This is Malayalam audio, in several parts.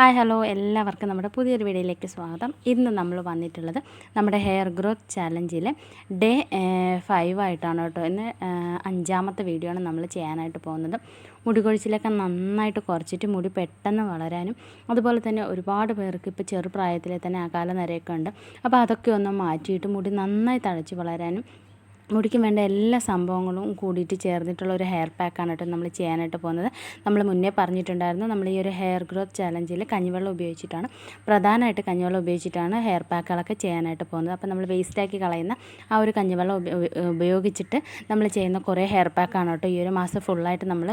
ഹായ് ഹലോ എല്ലാവർക്കും നമ്മുടെ പുതിയൊരു വീഡിയോയിലേക്ക് സ്വാഗതം. ഇന്ന് നമ്മൾ വന്നിട്ടുള്ളത് നമ്മുടെ ഹെയർ ഗ്രോത്ത് ചാലഞ്ചിൽ ഡേ ഫൈവ് ആയിട്ടാണ് കേട്ടോ. ഇന്ന് അഞ്ചാമത്തെ വീഡിയോ ആണ് നമ്മൾ ചെയ്യാനായിട്ട് പോകുന്നത്. മുടി കൊഴിച്ചിലൊക്കെ നന്നായിട്ട് കുറച്ചിട്ട് മുടി പെട്ടെന്ന് വളരാനും അതുപോലെ തന്നെ ഒരുപാട് പേർക്ക് ഇപ്പോൾ ചെറുപ്രായത്തിലെ തന്നെ അകാല നരയൊക്കെ ഉണ്ട്. അപ്പോൾ അതൊക്കെ ഒന്ന് മാറ്റിയിട്ട് മുടി നന്നായി തഴച്ച് വളരാനും മുടിക്ക് വേണ്ട എല്ലാ സംഭവങ്ങളും കൂടിയിട്ട് ചേർന്നിട്ടുള്ള ഒരു ഹെയർ പാക്കാണ് കേട്ടോ നമ്മൾ ചെയ്യാനായിട്ട് പോകുന്നത്. നമ്മൾ മുന്നേ പറഞ്ഞിട്ടുണ്ടായിരുന്നു നമ്മൾ ഈ ഒരു ഹെയർ ഗ്രോത്ത് ചാലഞ്ചിൽ കഞ്ഞിവെള്ളം ഉപയോഗിച്ചിട്ടാണ്. പ്രധാനമായിട്ട് കഞ്ഞിവെള്ളം ഉപയോഗിച്ചിട്ടാണ് ഹെയർ പാക്കുകളൊക്കെ ചെയ്യാനായിട്ട് പോകുന്നത്. അപ്പോൾ നമ്മൾ വേസ്റ്റാക്കി കളയുന്ന ആ ഒരു കഞ്ഞിവെള്ളം ഉപ- ഉപ- ഉപയോഗിച്ചിട്ട് നമ്മൾ ചെയ്യുന്ന കുറേ ഹെയർ പാക്കാണ് കേട്ടോ ഈ ഒരു മാസം ഫുള്ളായിട്ട് നമ്മൾ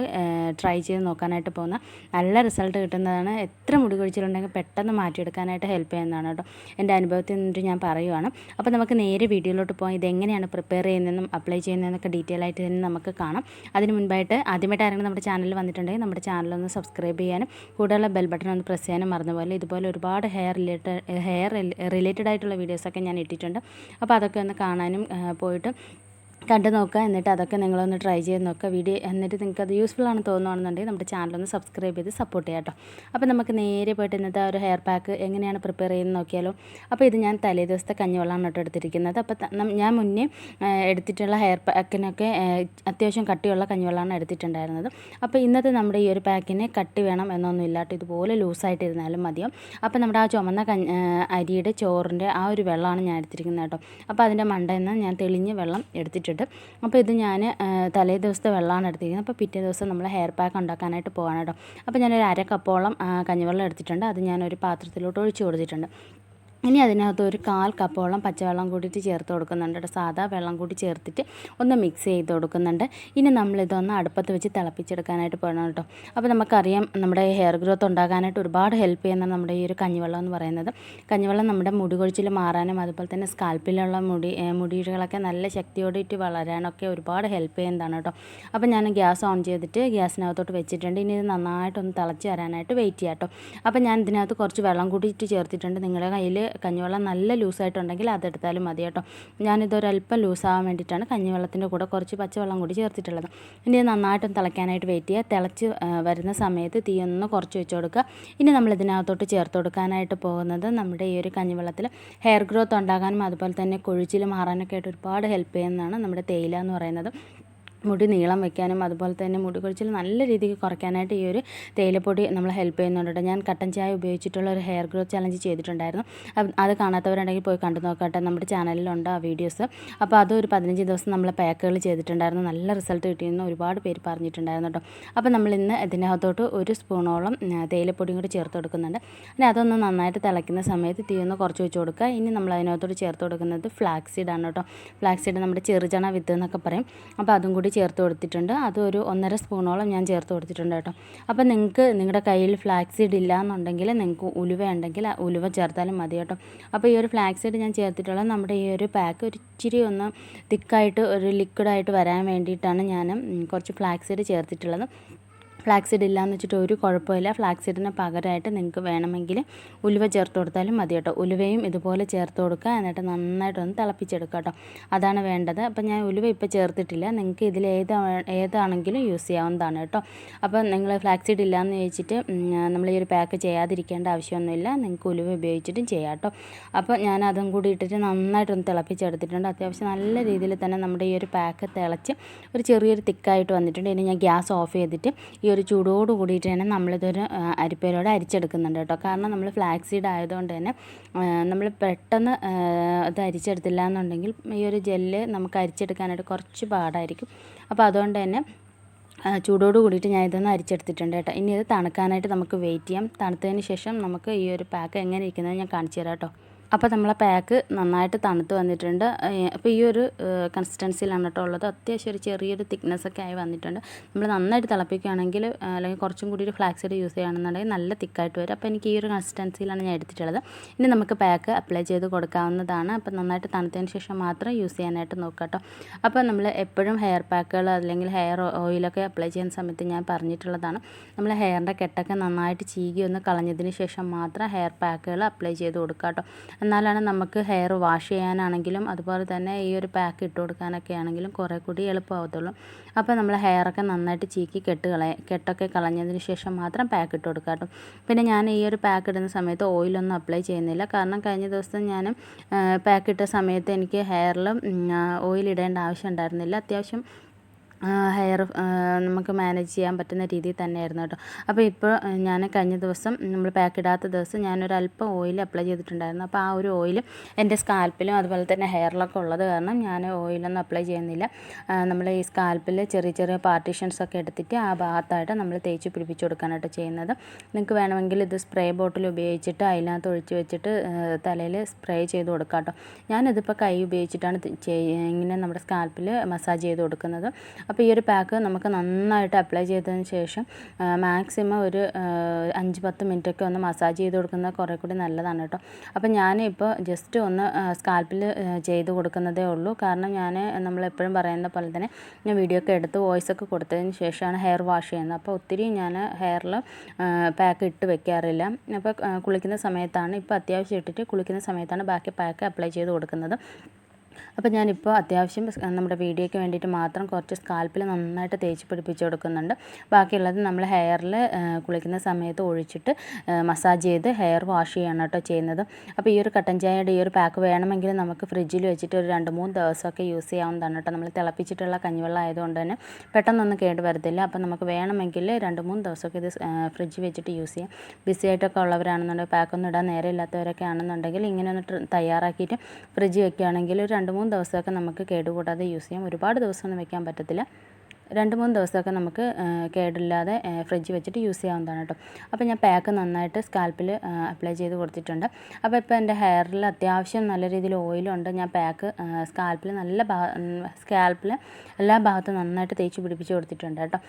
ട്രൈ ചെയ്ത് നോക്കാനായിട്ട് പോകുന്ന നല്ല റിസൾട്ട് കിട്ടുന്നതാണ്. എത്ര മുടി കൊഴിച്ചിലുണ്ടെങ്കിൽ പെട്ടെന്ന് മാറ്റിയെടുക്കാനായിട്ട് ഹെൽപ്പ് ചെയ്യുന്നതാണ് കേട്ടോ. എന്റെ അനുഭവത്തിൽ നിന്നിട്ട് ഞാൻ പറയുവാണ്. അപ്പോൾ നമുക്ക് നേരെ വീഡിയോയിലോട്ട് പോകാം ഇതെങ്ങനെയാണ് പ്രിപ്പയർ ചെയ്യുന്നതെന്നും അപ്ലൈ ചെയ്യുന്നതെന്നൊക്കെ ഡീറ്റെയിൽ ആയിട്ട് തന്നെ നമുക്ക് കാണാം. അതിന് മുൻപായിട്ട് ആദ്യമായിട്ട് ആരെങ്കിലും നമ്മുടെ ചാനലിൽ വന്നിട്ടുണ്ടെങ്കിൽ നമ്മുടെ ചാനലൊന്ന് സബ്സ്ക്രൈബ് ചെയ്യാനും കൂടുതലുള്ള ബെൽ ബട്ടൺ ഒന്ന് പ്രസ് ചെയ്യാനും മറന്നുപോലെ ഇതുപോലെ ഒരുപാട് ഹെയർ റിലേറ്റഡ് ഹെയർ റിലേറ്റഡ് ആയിട്ടുള്ള വീഡിയോസൊക്കെ ഞാൻ ഇട്ടിട്ടുണ്ട്. അപ്പോൾ അതൊക്കെ ഒന്ന് കാണാനും പോയിട്ട് കണ്ടു നോക്കുക. എന്നിട്ട് അതൊക്കെ നിങ്ങളൊന്ന് ട്രൈ ചെയ്ത് നോക്കുക. വീഡിയോ എന്നിട്ട് നിങ്ങൾക്ക് അത് യൂസ്ഫുൾ ആണ് തോന്നുകയാണെന്നുണ്ടെങ്കിൽ നമ്മുടെ ചാനലൊന്ന് സബ്സ്ക്രൈബ് ചെയ്ത് സപ്പോർട്ട് ചെയ്യാം കേട്ടോ. അപ്പോൾ നമുക്ക് നേരെ പോയിട്ട് ഇന്നത്തെ ഒരു ഹെയർ പാക്ക് എങ്ങനെയാണ് പ്രിപ്പയർ ചെയ്യുന്നത് നോക്കിയാലോ. അപ്പോൾ ഇത് ഞാൻ തലേ ദിവസത്തെ കഞ്ഞിവെള്ളമാണ് കേട്ടോ എടുത്തിരിക്കുന്നത്. അപ്പോൾ ഞാൻ മുന്നേ എടുത്തിട്ടുള്ള ഹെയർ പാക്കിനൊക്കെ അത്യാവശ്യം കട്ടിയുള്ള കഞ്ഞിവെള്ളമാണ് എടുത്തിട്ടുണ്ടായിരുന്നത്. അപ്പോൾ ഇന്നത്തെ നമ്മുടെ ഈ ഒരു പാക്കിന് കട്ടി വേണം എന്നൊന്നുമില്ല കേട്ടോ. ഇതുപോലെ ലൂസായിട്ട് ഇരുന്നാലും മതിയോ. അപ്പോൾ നമ്മുടെ ആ ചുമന്ന അരിയുടെ ചോറിന്റെ ആ ഒരു വെള്ളമാണ് ഞാൻ എടുത്തിരിക്കുന്നത് കേട്ടോ. അപ്പോൾ അതിന്റെ മണ്ടയിൽ നിന്ന് ഞാൻ തെളിഞ്ഞ് വെള്ളം എടുത്തിട്ടുണ്ട്. അപ്പോൾ ഇത് ഞാൻ തലേ ദിവസത്തെ വെള്ളമാണ് എടുത്തിരിക്കുന്നത്. അപ്പോൾ പിറ്റേ ദിവസം നമ്മൾ ഹെയർ പാക്ക് ഉണ്ടാക്കാനായിട്ട് പോകാൻ കേട്ടോ. അപ്പോൾ ഞാനൊരു അര കപ്പോളം കഞ്ഞിവെള്ളം എടുത്തിട്ടുണ്ട്. അത് ഞാനൊരു പാത്രത്തിലോട്ട് ഒഴിച്ച് കൊടുത്തിട്ടുണ്ട്. ഇനി അതിനകത്ത് ഒരു കാൽ കപ്പോളം പച്ചവെള്ളം കൂടിയിട്ട് ചേർത്ത് കൊടുക്കുന്നുണ്ട് സാധാ വെള്ളം കൂടി ചേർത്തിട്ട് ഒന്ന് മിക്സ് ചെയ്ത് കൊടുക്കുന്നുണ്ട്. ഇനി നമ്മളിതൊന്ന് അടുപ്പത്ത് വെച്ച് തിളപ്പിച്ചെടുക്കാനായിട്ട് പോകണം കേട്ടോ. അപ്പോൾ നമുക്കറിയാം നമ്മുടെ ഹെയർ ഗ്രോത്ത് ഉണ്ടാകാനായിട്ട് ഒരുപാട് ഹെൽപ്പ് ചെയ്യുന്ന നമ്മുടെ ഈ ഒരു കഞ്ഞിവെള്ളം എന്ന് പറയുന്നത്. കഞ്ഞിവെള്ളം നമ്മുടെ മുടി കൊഴിച്ചിൽ മാറാനും അതുപോലെ തന്നെ സ്കാൽപ്പിലുള്ള മുടി മുടികളൊക്കെ നല്ല ശക്തിയോടിട്ട് വളരാനൊക്കെ ഒരുപാട് ഹെൽപ്പ് ചെയ്യുന്നതാണ് കേട്ടോ. അപ്പോൾ ഞാൻ ഗ്യാസ് ഓൺ ചെയ്തിട്ട് ഗ്യാസിനകത്തോട്ട് വെച്ചിട്ടുണ്ട്. ഇനി ഇത് നന്നായിട്ടൊന്ന് തിളച്ച് വരാനായിട്ട് വെയിറ്റ് ചെയ്യാം കേട്ടോ. അപ്പോൾ ഞാൻ ഇതിനകത്ത് കുറച്ച് വെള്ളം കൂടിയിട്ട് ചേർത്തിട്ടുണ്ട്. നിങ്ങളുടെ കയ്യിൽ കഞ്ഞിവെള്ളം നല്ല ലൂസായിട്ടുണ്ടെങ്കിൽ അതെടുത്താലും മതി കേട്ടോ. ഞാനിതൊരല്പം ലൂസാവാൻ വേണ്ടിയിട്ടാണ് കഞ്ഞിവെള്ളത്തിന്റെ കൂടെ കുറച്ച് പച്ചവെള്ളം കൂടി ചേർത്തിട്ടുള്ളത്. ഇനി നന്നായിട്ടും തിളയ്ക്കാനായിട്ട് വെയിറ്റ് ചെയ്യുക. തിളച്ച് വരുന്ന സമയത്ത് തീ ഒന്ന് കുറച്ച് വെച്ച് കൊടുക്കുക. ഇനി നമ്മൾ ഇതിനകത്തോട്ട് ചേർത്ത് കൊടുക്കാനായിട്ട് പോകുന്നത് നമ്മുടെ ഈ ഒരു കഞ്ഞിവെള്ളത്തിൽ ഹെയർ ഗ്രോത്ത് ഉണ്ടാകാനും അതുപോലെ തന്നെ കൊഴിച്ചിൽ മാറാനൊക്കെ ആയിട്ട് ഒരുപാട് ഹെൽപ്പ് ചെയ്യുന്നതാണ് നമ്മുടെ തേയില എന്ന് പറയുന്നത്. മുടി നീളം വെക്കാനും അതുപോലെ തന്നെ മുടി കൊഴിച്ചിൽ നല്ല രീതിക്ക് കുറയ്ക്കാനായിട്ട് ഈ ഒരു തേയിലപ്പൊടി നമ്മൾ ഹെൽപ്പ് ചെയ്യുന്നുണ്ട് ഞാൻ കട്ടൻ ചായ ഉപയോഗിച്ചിട്ടുള്ള ഒരു ഹെയർ ഗ്രോത്ത് ചലഞ്ച് ചെയ്തിട്ടുണ്ടായിരുന്നു. അത് കാണാത്തവരുണ്ടെങ്കിൽ പോയി കണ്ടു നോക്കട്ടെ. നമ്മുടെ ചാനലിലുണ്ട് ആ വീഡിയോസ് അപ്പോൾ അതൊരു പതിനഞ്ച് ദിവസം നമ്മൾ പാക്കുകൾ ചെയ്തിട്ടുണ്ടായിരുന്നു. നല്ല റിസൾട്ട് കിട്ടിയെന്ന് ഒരുപാട് പേര് പറഞ്ഞിട്ടുണ്ടായിരുന്നു കേട്ടോ. അപ്പോൾ നമ്മൾ ഇന്ന് ഇതിനകത്തോട്ട് ഒരു സ്പൂണോളം തേയിലപ്പൊടിയും കൂടി ചേർത്ത് കൊടുക്കുന്നുണ്ട്. പിന്നെ അതൊന്ന് നന്നായിട്ട് തിളയ്ക്കുന്ന സമയത്ത് തീ ഒന്ന് കുറച്ച് വെച്ച് കൊടുക്കുക. ഇനി നമ്മൾ അതിനകത്തോട്ട് ചേർത്ത് കൊടുക്കുന്നത് ഫ്ലാക്സ് സീഡാണ് കേട്ടോ. ഫ്ലാക്സ് സീഡ് നമ്മുടെ ചെറുചണ വിത്ത് എന്നൊക്കെ പറയും. അപ്പോൾ അതും കൂടി ചേർത്ത് കൊടുത്തിട്ടുണ്ട്. അതൊരു ഒന്നര സ്പൂണോളം ഞാൻ ചേർത്ത് കൊടുത്തിട്ടുണ്ട് കേട്ടോ. അപ്പോൾ നിങ്ങൾക്ക് നിങ്ങളുടെ കയ്യിൽ ഫ്ലാക്സീഡ് സീഡ് ഇല്ല എന്നുണ്ടെങ്കിൽ നിങ്ങൾക്ക് ഉലുവ ഉണ്ടെങ്കിൽ ഉലുവ ചേർത്താലും മതി കേട്ടോ. അപ്പോൾ ഈ ഒരു ഫ്ലാക്സീഡ് ഞാൻ ചേർത്തിട്ടുള്ള നമ്മുടെ ഈ ഒരു പാക്ക് ഒരു ഇച്ചിരി ഒന്ന് തിക്കായിട്ട് ഒരു ലിക്വിഡായിട്ട് വരാൻ വേണ്ടിയിട്ടാണ് ഞാൻ കുറച്ച് ഫ്ലാക്സീഡ് ചേർത്തിട്ടുള്ളത്. ഫ്ലാക്സ് സീഡ് ഇല്ലയെന്ന് വെച്ചിട്ട് ഒരു കുഴപ്പമില്ല. ഫ്ലാക്സ് സീഡിന് പകരമായിട്ട് നിങ്ങൾക്ക് വേണമെങ്കിൽ ഉലുവ ചേർത്ത് കൊടുത്താലും മതി കേട്ടോ. ഉലുവയും ഇതുപോലെ ചേർത്ത് കൊടുക്കുക. എന്നിട്ട് നന്നായിട്ടൊന്ന് തിളപ്പിച്ചെടുക്കുക കേട്ടോ. അതാണ് വേണ്ടത്. അപ്പം ഞാൻ ഉലുവ ഇപ്പോൾ ചേർത്തിട്ടില്ല. നിങ്ങൾക്ക് ഇതിൽ ഏത് ഏതാണെങ്കിലും യൂസ് ചെയ്യാവുന്നതാണ് കേട്ടോ. അപ്പോൾ നിങ്ങൾ ഫ്ലാക്സിഡ് സീഡ് ഇല്ലയെന്ന് ചോദിച്ചിട്ട് നമ്മൾ ഈ ഒരു പാക്ക് ചെയ്യാതിരിക്കേണ്ട ആവശ്യമൊന്നുമില്ല. നിങ്ങൾക്ക് ഉലുവ ഉപയോഗിച്ചിട്ടും ചെയ്യാം കേട്ടോ. അപ്പോൾ ഞാൻ അതും കൂടി ഇട്ടിട്ട് നന്നായിട്ടൊന്ന് തിളപ്പിച്ചെടുത്തിട്ടുണ്ട്. അത്യാവശ്യം നല്ല രീതിയിൽ തന്നെ നമ്മുടെ ഈ ഒരു പാക്ക് തിളച്ച് ഒരു ചെറിയൊരു തിക്കായിട്ട് വന്നിട്ടുണ്ട്. ഇനി ഞാൻ ഗ്യാസ് ഓഫ് ചെയ്തിട്ട് ഒരു ചൂടോട് കൂടിയിട്ട് തന്നെ നമ്മളിതൊരു അരിപ്പയിലൂടെ അരിച്ചെടുക്കുന്നുണ്ട് കേട്ടോ. കാരണം നമ്മൾ ഫ്ലാക്സ് സീഡ് ആയതുകൊണ്ട് തന്നെ നമ്മൾ പെട്ടെന്ന് അത് അരിച്ചെടുത്തില്ല എന്നുണ്ടെങ്കിൽ ഈ ഒരു ജെല്ല് നമുക്ക് അരിച്ചെടുക്കാനായിട്ട് കുറച്ച് പാടായിരിക്കും. അപ്പോൾ അതുകൊണ്ട് തന്നെ ചൂടോട് കൂടിയിട്ട് ഞാൻ ഇതൊന്ന് അരിച്ചെടുത്തിട്ടുണ്ട് കേട്ടോ. ഇനി ഇത് തണുക്കാനായിട്ട് നമുക്ക് വെയിറ്റ് ചെയ്യാം. തണുത്തതിന് ശേഷം നമുക്ക് ഈ ഒരു പാക്ക് എങ്ങനെ ഇരിക്കുന്നത് ഞാൻ കാണിച്ചു തരാം കേട്ടോ. അപ്പോൾ നമ്മളെ പാക്ക് നന്നായിട്ട് തണുത്ത് വന്നിട്ടുണ്ട്. അപ്പോൾ ഈ ഒരു കൺസിസ്റ്റൻസിയിലാണ് കേട്ടോ ഉള്ളത്. അത്യാവശ്യം ഒരു ചെറിയൊരു തിക്നെസ് ഒക്കെ ആയി വന്നിട്ടുണ്ട്. നമ്മൾ നന്നായിട്ട് തിളപ്പിക്കുകയാണെങ്കിൽ അല്ലെങ്കിൽ കുറച്ചും കൂടി ഒരു ഫ്ലാക്സ് യൂസ് ചെയ്യുകയാണെന്നുണ്ടെങ്കിൽ നല്ല തിക്കായിട്ട് വരും. അപ്പോൾ എനിക്ക് ഈ ഒരു കൺസിസ്റ്റൻസിയിലാണ് ഞാൻ എടുത്തിട്ടുള്ളത്. ഇനി നമുക്ക് പാക്ക് അപ്ലൈ ചെയ്ത് കൊടുക്കാവുന്നതാണ്. അപ്പോൾ നന്നായിട്ട് തണുത്തതിന് ശേഷം മാത്രം യൂസ് ചെയ്യാനായിട്ട് നോക്കുക കേട്ടോ. അപ്പോൾ നമ്മൾ എപ്പോഴും ഹെയർ പാക്കുകൾ അല്ലെങ്കിൽ ഹെയർ ഓയിലൊക്കെ അപ്ലൈ ചെയ്യുന്ന സമയത്ത് ഞാൻ പറഞ്ഞിട്ടുള്ളതാണ്. നമ്മൾ ഹെയറിന്റെ കെട്ടൊക്കെ നന്നായിട്ട് ചീകി ഒന്ന് കളഞ്ഞതിന് ശേഷം മാത്രം ഹെയർ പാക്കുകൾ അപ്ലൈ ചെയ്ത് കൊടുക്കുക കേട്ടോ. എന്നാലാണ് നമുക്ക് ഹെയർ വാഷ് ചെയ്യാനാണെങ്കിലും അതുപോലെ തന്നെ ഈ ഒരു പാക്ക് ഇട്ട് കൊടുക്കാനൊക്കെ ആണെങ്കിലും കുറേ കൂടി എളുപ്പമാകത്തുള്ളൂ അപ്പോൾ നമ്മൾ ഹെയറൊക്കെ നന്നായിട്ട് ചീക്കി കെട്ട് കളയ കെട്ടൊക്കെ കളഞ്ഞതിന് ശേഷം മാത്രം പാക്ക് ഇട്ട് കൊടുക്കുക പിന്നെ ഞാൻ ഈ ഒരു പാക്ക് ഇടുന്ന സമയത്ത് ഓയിലൊന്നും അപ്ലൈ ചെയ്യുന്നില്ല. കാരണം കഴിഞ്ഞ ദിവസം ഞാൻ പാക്ക് ഇട്ട സമയത്ത് എനിക്ക് ഹെയറിൽ ഓയിൽ ഇടേണ്ട ആവശ്യം ഉണ്ടായിരുന്നില്ല. അത്യാവശ്യം ഹെയർ നമുക്ക് മാനേജ് ചെയ്യാൻ പറ്റുന്ന രീതിയിൽ തന്നെയായിരുന്നു കേട്ടോ. അപ്പോൾ ഇപ്പോൾ ഞാൻ കഴിഞ്ഞ ദിവസം നമ്മൾ പാക്ക് ഇടാത്ത ദിവസം ഞാനൊരു അല്പം ഓയിൽ അപ്ലൈ ചെയ്തിട്ടുണ്ടായിരുന്നു. അപ്പോൾ ആ ഒരു ഓയിൽ എന്റെ സ്കാൽപ്പിലും അതുപോലെ തന്നെ ഹെയറിലൊക്കെ ഉള്ളത് കാരണം ഞാൻ ഓയിലൊന്നും അപ്ലൈ ചെയ്യുന്നില്ല. നമ്മൾ ഈ സ്കാൽപ്പിൽ ചെറിയ ചെറിയ പാർട്ടീഷൻസ് ഒക്കെ എടുത്തിട്ട് ആ ഭാഗത്തായിട്ട് നമ്മൾ തേച്ച് പിടിപ്പിച്ച് കൊടുക്കാനായിട്ട് ചെയ്യുന്നത്. നിങ്ങൾക്ക് വേണമെങ്കിൽ ഇത് സ്പ്രേ ബോട്ടിൽ ഉപയോഗിച്ചിട്ട് അതിനകത്ത് ഒഴിച്ച് വെച്ചിട്ട് തലയിൽ സ്പ്രേ ചെയ്ത് കൊടുക്കാം കേട്ടോ. ഞാനിതിപ്പോൾ കൈ ഉപയോഗിച്ചിട്ടാണ് ഇങ്ങനെ നമ്മുടെ സ്കാൽപ്പിൽ മസാജ് ചെയ്ത് കൊടുക്കുന്നത്. അപ്പോൾ ഈ ഒരു പാക്ക് നമുക്ക് നന്നായിട്ട് അപ്ലൈ ചെയ്തതിന് ശേഷം മാക്സിമം ഒരു അഞ്ച് പത്ത് മിനിറ്റൊക്കെ ഒന്ന് മസാജ് ചെയ്ത് കൊടുക്കുന്നത് കുറേ കൂടി നല്ലതാണ് കേട്ടോ. അപ്പോൾ ഞാനിപ്പോൾ ജസ്റ്റ് ഒന്ന് സ്കാൽപ്പിൽ ചെയ്ത് കൊടുക്കുന്നതേ ഉള്ളൂ. കാരണം ഞാൻ നമ്മളെപ്പോഴും പറയുന്ന പോലെ തന്നെ ഞാൻ വീഡിയോ ഒക്കെ എടുത്ത് വോയിസ് ഒക്കെ കൊടുത്തതിന് ശേഷമാണ് ഹെയർ വാഷ് ചെയ്യുന്നത്. അപ്പോൾ ഒത്തിരി ഞാൻ ഹെയറിൽ പാക്ക് ഇട്ട് വെക്കാറില്ല. അപ്പോൾ കുളിക്കുന്ന സമയത്താണ് ഇപ്പോൾ അത്യാവശ്യം ഇട്ടിട്ട് കുളിക്കുന്ന സമയത്താണ് ബാക്കി പാക്ക് അപ്ലൈ ചെയ്ത് കൊടുക്കുന്നത്. അപ്പോൾ ഞാനിപ്പോൾ അത്യാവശ്യം നമ്മുടെ വീഡിയോയ്ക്ക് വേണ്ടിയിട്ട് മാത്രം കുറച്ച് സ്കാൽപ്പിൽ നന്നായിട്ട് തേച്ച് പിടിപ്പിച്ച് കൊടുക്കുന്നുണ്ട്. ബാക്കിയുള്ളത് നമ്മൾ ഹെയറിൽ കുളിക്കുന്ന സമയത്ത് ഒഴിച്ചിട്ട് മസാജ് ചെയ്ത് ഹെയർ വാഷ് ചെയ്യണം കേട്ടോ ചെയ്യുന്നത്. അപ്പോൾ ഈ ഒരു കട്ടൻ ചായയുടെ ഈ ഒരു പാക്ക് വേണമെങ്കിൽ നമുക്ക് ഫ്രിഡ്ജിൽ വെച്ചിട്ട് ഒരു രണ്ട് മൂന്ന് ദിവസമൊക്കെ യൂസ് ചെയ്യാവുന്നതാണ് കേട്ടോ. നമ്മൾ തിളപ്പിച്ചിട്ടുള്ള കഞ്ഞിവെള്ളം ആയതുകൊണ്ട് തന്നെ പെട്ടെന്നൊന്നും കേട് വരത്തില്ല. അപ്പോൾ നമുക്ക് വേണമെങ്കിൽ രണ്ട് മൂന്ന് ദിവസമൊക്കെ ഇത് ഫ്രിഡ്ജ് വെച്ചിട്ട് യൂസ് ചെയ്യാം. ബിസി ആയിട്ടൊക്കെ ഉള്ളവരാണെന്നുണ്ടെങ്കിൽ പാക്കൊന്നും ഇടാൻ നേരെ ഇല്ലാത്തവരൊക്കെ ആണെന്നുണ്ടെങ്കിൽ ഇങ്ങനെ ഒന്ന് തയ്യാറാക്കിയിട്ട് ഫ്രിഡ്ജ് വെക്കുകയാണെങ്കിൽ ഒരു മൂന്ന് ദിവസമൊക്കെ നമുക്ക് കേടുകൂടാതെ യൂസ് ചെയ്യാം. ഒരുപാട് ദിവസമൊന്നും വെക്കാൻ പറ്റത്തില്ല. രണ്ട് മൂന്ന് ദിവസമൊക്കെ നമുക്ക് കേടില്ലാതെ ഫ്രിഡ്ജ് വെച്ചിട്ട് യൂസ് ചെയ്യാവുന്നതാണ് കേട്ടോ. അപ്പോൾ ഞാൻ പാക്ക് നന്നായിട്ട് സ്കാൽപ്പിൽ അപ്ലൈ ചെയ്ത് കൊടുത്തിട്ടുണ്ട്. അപ്പോൾ ഇപ്പോൾ എന്റെ ഹെയറിൽ അത്യാവശ്യം നല്ല രീതിയിൽ ഓയിലുണ്ട് ഞാൻ പാക്ക് സ്കാൽപ്പിൽ നല്ല സ്കാൽപ്പിൽ എല്ലാ ഭാഗത്തും നന്നായിട്ട് തേച്ച് പിടിപ്പിച്ച് കൊടുത്തിട്ടുണ്ട് കേട്ടോ.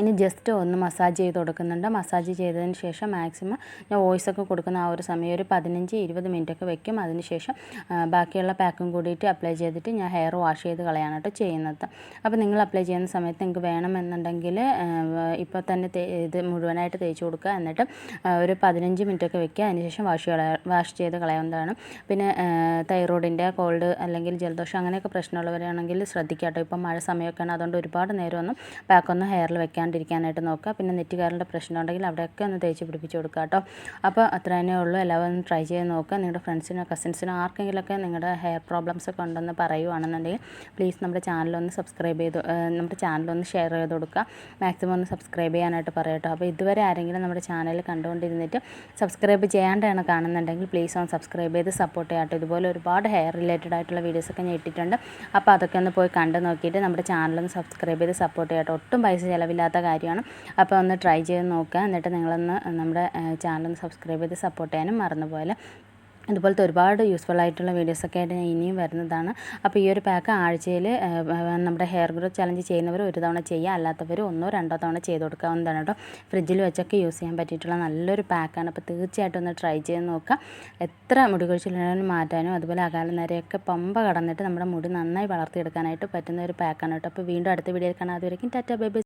ഇനി ജസ്റ്റ് ഒന്ന് മസാജ് ചെയ്ത് കൊടുക്കുന്നുണ്ട്. മസാജ് ചെയ്തതിന് ശേഷം മാക്സിമം ഞാൻ വോയിസ് ഒക്കെ കൊടുക്കുന്ന ആ ഒരു സമയം ഒരു പതിനഞ്ച് ഇരുപത് മിനിറ്റ് ഒക്കെ വെക്കും. അതിന് ശേഷം ബാക്കിയുള്ള പാക്കും കൂടിയിട്ട് അപ്ലൈ ചെയ്തിട്ട് ഞാൻ ഹെയർ വാഷ് ചെയ്ത് കളയാണ് കേട്ടോ ചെയ്യുന്നത്. അപ്പോൾ നിങ്ങൾ അപ്ലൈ ചെയ്യുന്ന സമയത്ത് നിങ്ങൾക്ക് വേണമെന്നുണ്ടെങ്കിൽ ഇപ്പോൾ തന്നെ ഇത് മുഴുവനായിട്ട് തേച്ച് കൊടുക്കുക. എന്നിട്ട് ഒരു പതിനഞ്ച് മിനിറ്റ് ഒക്കെ വെക്കുക. അതിനുശേഷം വാഷ് കളയാ വാഷ് ചെയ്ത് കളയാവുന്നതാണ് പിന്നെ തൈറോയിഡിന്റെ കോൾഡ് അല്ലെങ്കിൽ ജലദോഷം അങ്ങനെയൊക്കെ പ്രശ്നമുള്ളവരാണെങ്കിൽ ശ്രദ്ധിക്കുക കേട്ടോ ഇപ്പോൾ മഴ സമയമൊക്കെയാണ്. അതുകൊണ്ട് ഒരുപാട് നേരമൊന്നും പാക്കൊന്നും ഹെയറിൽ വെക്കാൻ വെക്കാണ്ടിരിക്കാനായിട്ട് നോക്കുക. പിന്നെ നെറ്റുകാരന്റെ പ്രശ്നം ഉണ്ടെങ്കിൽ അവിടെയൊക്കെ ഒന്ന് തേച്ച് പിടിപ്പിച്ച് കൊടുക്കുക കേട്ടോ. അപ്പോൾ അത്ര തന്നെ ഉള്ളൂ. എല്ലാവരും ട്രൈ ചെയ്ത് നോക്കുക. നിങ്ങളുടെ ഫ്രണ്ട്സിനോ കസിൻസിനോ ആർക്കെങ്കിലുമൊക്കെ നിങ്ങളുടെ ഹെയർ പ്രോബ്ലംസ് ഒക്കെ ഉണ്ടെന്ന് പറയുവാണെന്നുണ്ടെങ്കിൽ പ്ലീസ് നമ്മുടെ ചാനലൊന്ന് സബ്സ്ക്രൈബ് ചെയ്ത് നമ്മുടെ ചാനലൊന്ന് ഷെയർ ചെയ്ത് കൊടുക്കുക. മാക്സിമം ഒന്ന് സബ്സ്ക്രൈബ് ചെയ്യാനായിട്ട് പറയട്ടോ അപ്പോൾ ഇതുവരെ ആരെങ്കിലും നമ്മുടെ ചാനൽ കണ്ടുകൊണ്ടിരുന്നിട്ട് സബ്സ്ക്രൈബ് ചെയ്യാണ്ടാണ് കാണുന്നുണ്ടെങ്കിൽ പ്ലീസ് ഒന്ന് സബ്സ്ക്രൈബ് ചെയ്ത് സപ്പോർട്ട് ചെയ്യാട്ടോ ഇതുപോലെ ഒരുപാട് ഹെയർ റിലേറ്റഡ് ആയിട്ടുള്ള വീഡിയോസൊക്കെ ഞാൻ ഇട്ടിട്ടുണ്ട്. അപ്പോൾ അതൊക്കെ ഒന്ന് പോയി കണ്ട് നോക്കിയിട്ട് നമ്മുടെ ചാനലൊന്ന് സബ്സ്ക്രൈബ് ചെയ്ത് സപ്പോർട്ട് ചെയ്യാട്ടോ ഒട്ടും പൈസ ചിലവില്ലാത്ത ഇല്ലാത്ത കാര്യമാണ്. അപ്പോൾ ഒന്ന് ട്രൈ ചെയ്ത് നോക്കുക. എന്നിട്ട് നിങ്ങളൊന്ന് നമ്മുടെ ചാനൽ സബ്സ്ക്രൈബ് ചെയ്ത് സപ്പോർട്ട് ചെയ്യാനും മറന്നുപോലെ അതുപോലത്തെ ഒരുപാട് യൂസ്ഫുൾ ആയിട്ടുള്ള വീഡിയോസൊക്കെ ആയിട്ട് ഞാൻ ഇനിയും വരുന്നതാണ്. അപ്പോൾ ഈ ഒരു പാക്ക് ആഴ്ചയിൽ നമ്മുടെ ഹെയർ ഗ്രോത്ത് ചലഞ്ച് ചെയ്യുന്നവർ ഒരു തവണ ചെയ്യുക. അല്ലാത്തവർ ഒന്നോ രണ്ടോ തവണ ചെയ്ത് കൊടുക്കാവുന്നതാണ് കേട്ടോ. ഫ്രിഡ്ജിൽ വെച്ചൊക്കെ യൂസ് ചെയ്യാൻ പറ്റിയിട്ടുള്ള നല്ലൊരു പാക്കാണ് അപ്പോൾ തീർച്ചയായിട്ടും ഒന്ന് ട്രൈ ചെയ്ത് നോക്കുക. എത്ര മുടി കൊഴിച്ചിലും മാറ്റാനും അതുപോലെ അകാല നേരെയൊക്കെ പമ്പ കടന്നിട്ട് നമ്മുടെ മുടി നന്നായി വളർത്തിയെടുക്കാനായിട്ട് പറ്റുന്ന ഒരു പാക്കാണ് കേട്ടോ. അപ്പോൾ വീണ്ടും അടുത്ത വീഡിയോയിൽ കാണാതെ വരയ്ക്കും ടാറ്റ ബൈ.